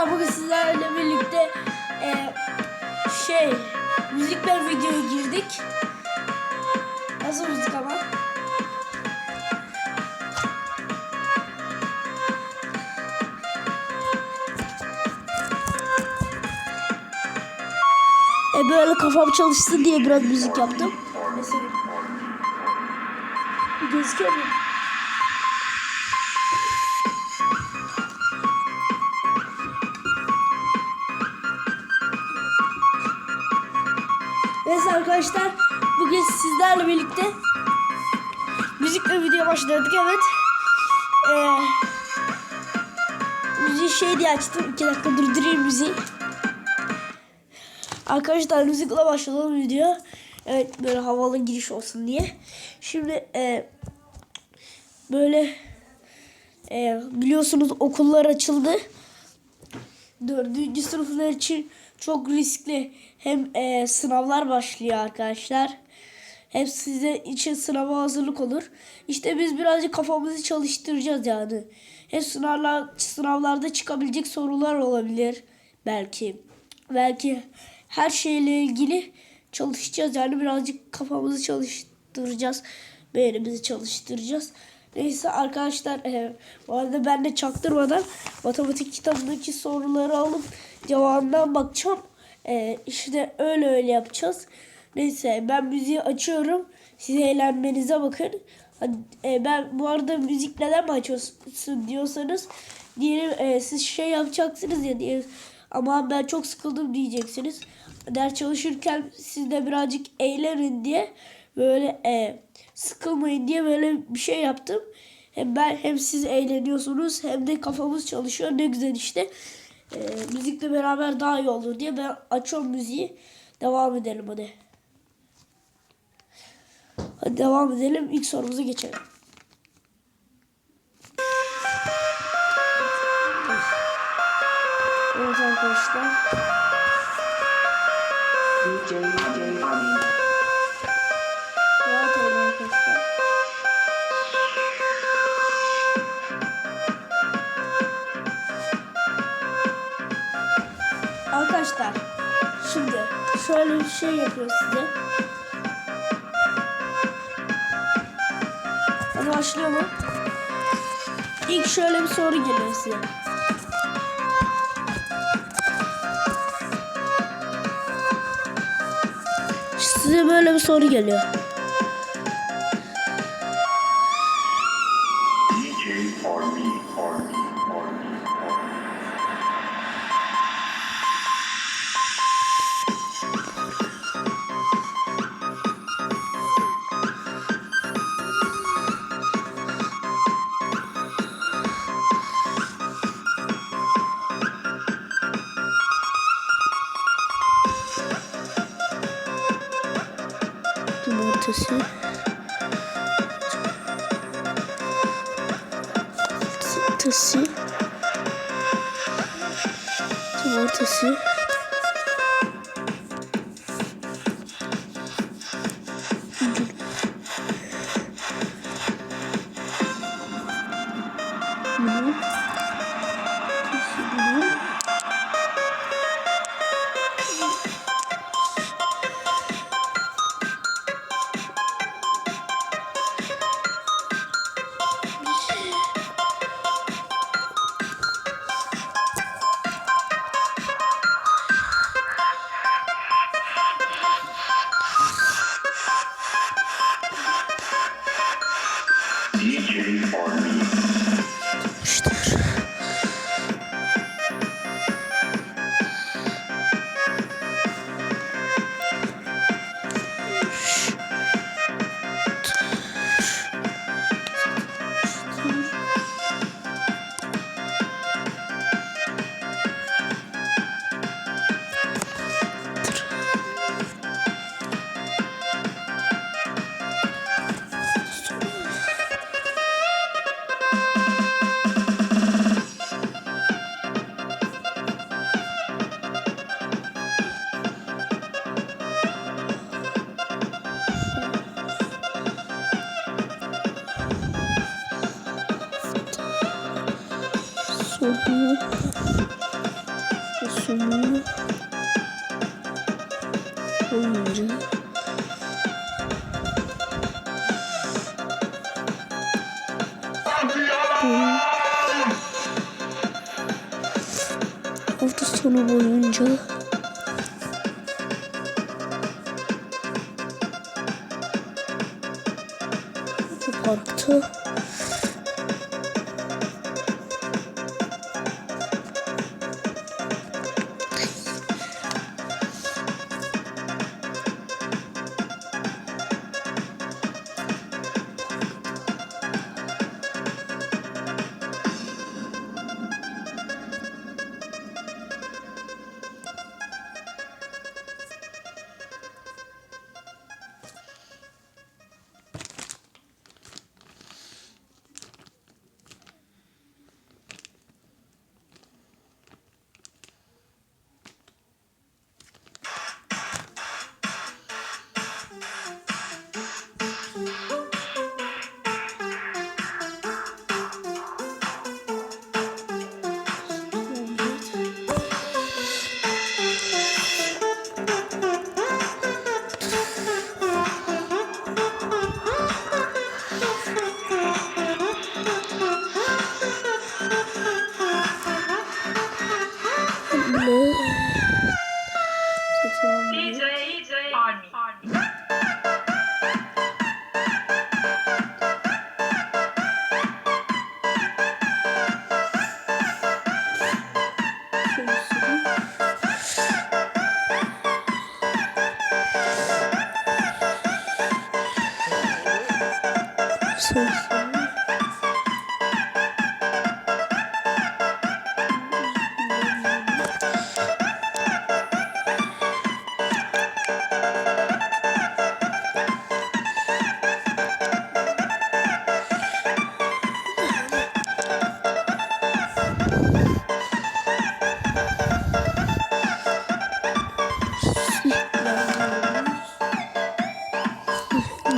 arkadaşlar bugün sizlerle birlikte e, şey müzikler videoya girdik. Nasıl müzik ama? E böyle kafam çalışsın diye biraz müzik yaptım. Mesela gözüküyor mu? Arkadaşlar bugün sizlerle birlikte müzikle video başladık evet. Ee, müziği şey diye açtım. 2 dakika durdurayım müziği. Arkadaşlar müzikle başladım video. Evet böyle havalı giriş olsun diye. Şimdi e, böyle e, biliyorsunuz okullar açıldı. Dördüncü sınıflar için çok riskli. Hem e, sınavlar başlıyor arkadaşlar. Hem size için sınava hazırlık olur. İşte biz birazcık kafamızı çalıştıracağız yani. Hem sınavlar, sınavlarda çıkabilecek sorular olabilir. Belki. Belki her şeyle ilgili çalışacağız. Yani birazcık kafamızı çalıştıracağız. Beynimizi çalıştıracağız. Neyse arkadaşlar e, bu arada ben de çaktırmadan matematik kitabındaki soruları alıp cevabından bakacağım. E, işte öyle öyle yapacağız. Neyse ben müziği açıyorum. Siz eğlenmenize bakın. Hadi, e, ben bu arada müzik neden mi açıyorsun diyorsanız diyelim e, siz şey yapacaksınız ya diye ama ben çok sıkıldım diyeceksiniz. Ders çalışırken siz de birazcık eğlenin diye böyle e, sıkılmayın diye böyle bir şey yaptım. Hem ben hem siz eğleniyorsunuz hem de kafamız çalışıyor. Ne güzel işte. E, müzikle beraber daha iyi olur diye ben açıyorum müziği. Devam edelim hadi. Hadi devam edelim. İlk sorumuza geçelim. Evet arkadaşlar. Arkadaşlar şimdi şöyle bir şey yapıyor size. Hadi başlayalım. İlk şöyle bir soru geliyor size. Size böyle bir soru geliyor. Cumartesi. Cumartesi. Cumartesi. Bunu. sonu. Bu sonu. Olunca. Hafta sonu boyunca bu parkta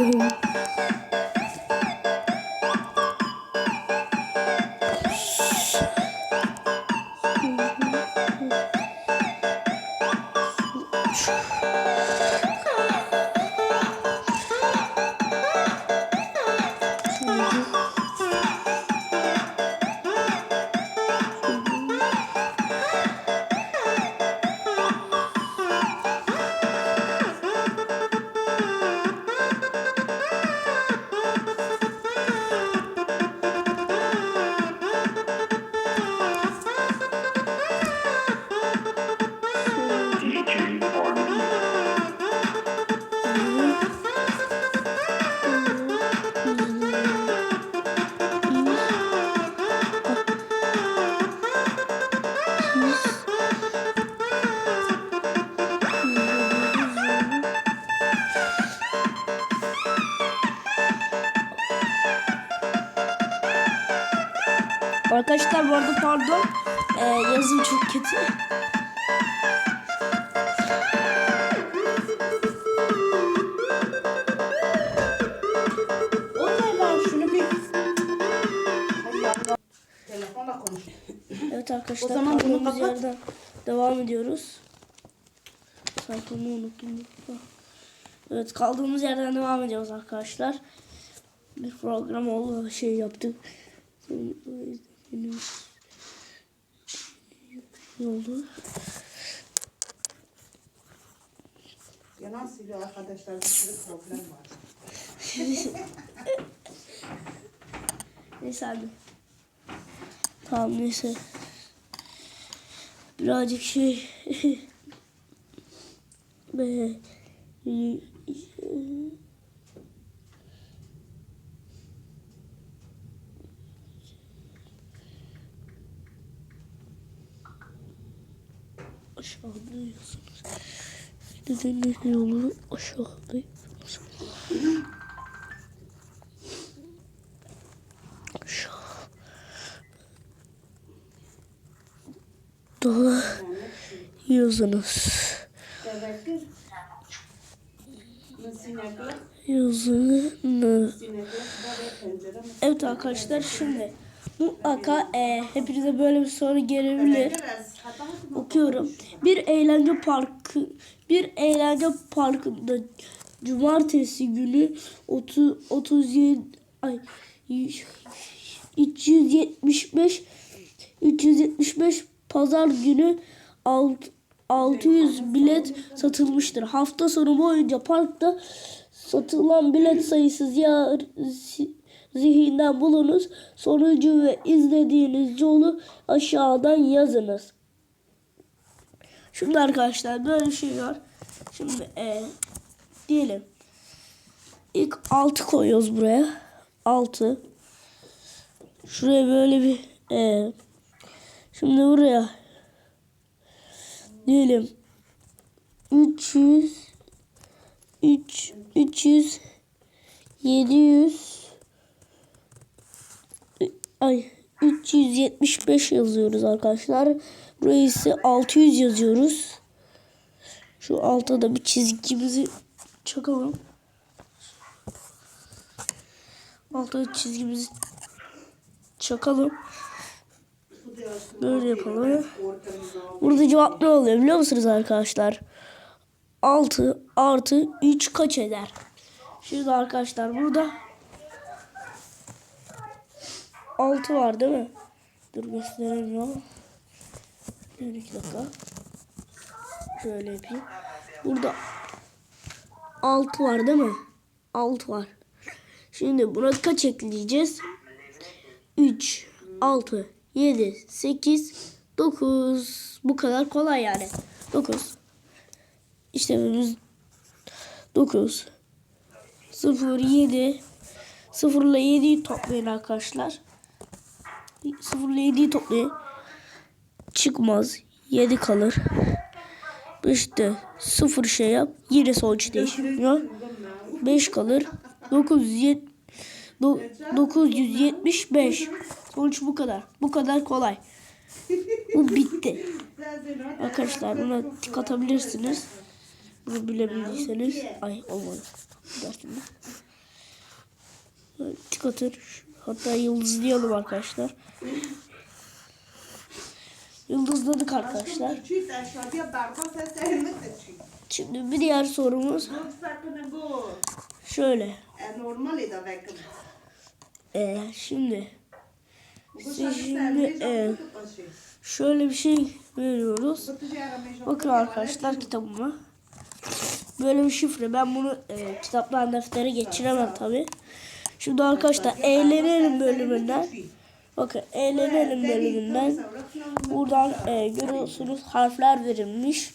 ne? Satın almayı. DJ, DJ Army. DJ Army. Arkadaşlar bu arada pardon. Ee, yazım çok kötü. Evet arkadaşlar O zaman bunu kapat. yerden devam ediyoruz. Sayfamı unuttum. Evet kaldığımız yerden devam ediyoruz arkadaşlar. Bir program oldu şey yaptık. Oldu. Yalan söylüyor arkadaşlar bir sürü problem var. Neyse hadi. Tamam neyse. Birazcık şey. Be. Aşağıda yazınız. Dediğiniz yolu aşağıda yazınız. Aşağı. Daha yazınız. Yazınız. Evet arkadaşlar şimdi mutlaka e, hepinize böyle bir soru gelebilir. Okuyorum. Bir eğlence parkı bir eğlence parkında cumartesi günü 30 37 ay 375 375 pazar günü alt- 600 bilet satılmıştır. Hafta sonu boyunca parkta satılan bilet sayısı ziyar, zi- zihinden bulunuz. Sonucu ve izlediğiniz yolu aşağıdan yazınız. Şimdi arkadaşlar böyle bir şey var. Şimdi e, diyelim ilk 6 koyuyoruz buraya. 6 Şuraya böyle bir e, şimdi buraya diyelim 300 3 300 700 ay 375 yazıyoruz arkadaşlar. Buraya ise 600 yazıyoruz. Şu alta da bir çizgimizi çakalım. Alta çizgimizi çakalım. Böyle yapalım. Burada cevap ne oluyor biliyor musunuz arkadaşlar? 6 artı 3 kaç eder? Şimdi arkadaşlar burada 6 var değil mi? Dur göstereyim ama. Bir iki dakika. Şöyle yapayım. Burada 6 var değil mi? 6 var. Şimdi buna kaç ekleyeceğiz? 3, 6, 7, 8, 9. Bu kadar kolay yani. 9. İşlemimiz 9. 0, 7. 0 ile 7'yi toplayın arkadaşlar. 0 ile 7'yi toplayın. Çıkmaz. 7 kalır. İşte 0 şey yap. Yine sonuç değişmiyor. 5 kalır. 900 Do- 975. Sonuç bu kadar. Bu kadar kolay. Bu bitti. Arkadaşlar buna tik atabilirsiniz. Bunu bilebildiyseniz. Ay olmadı. Dersinde. Böyle Tik atır. Hatta yıldızlayalım arkadaşlar. Yıldızladık arkadaşlar. Şimdi bir diğer sorumuz. Şöyle. Ee, şimdi. Şimdi e, şöyle bir şey veriyoruz. Bakın arkadaşlar kitabıma. Böyle bir şifre. Ben bunu e, kitaptan deftere geçiremem tabii. Şimdi arkadaşlar eğlenelim bölümünden. Bakın eğlenelim bölümünden. Buradan e, görüyorsunuz harfler verilmiş.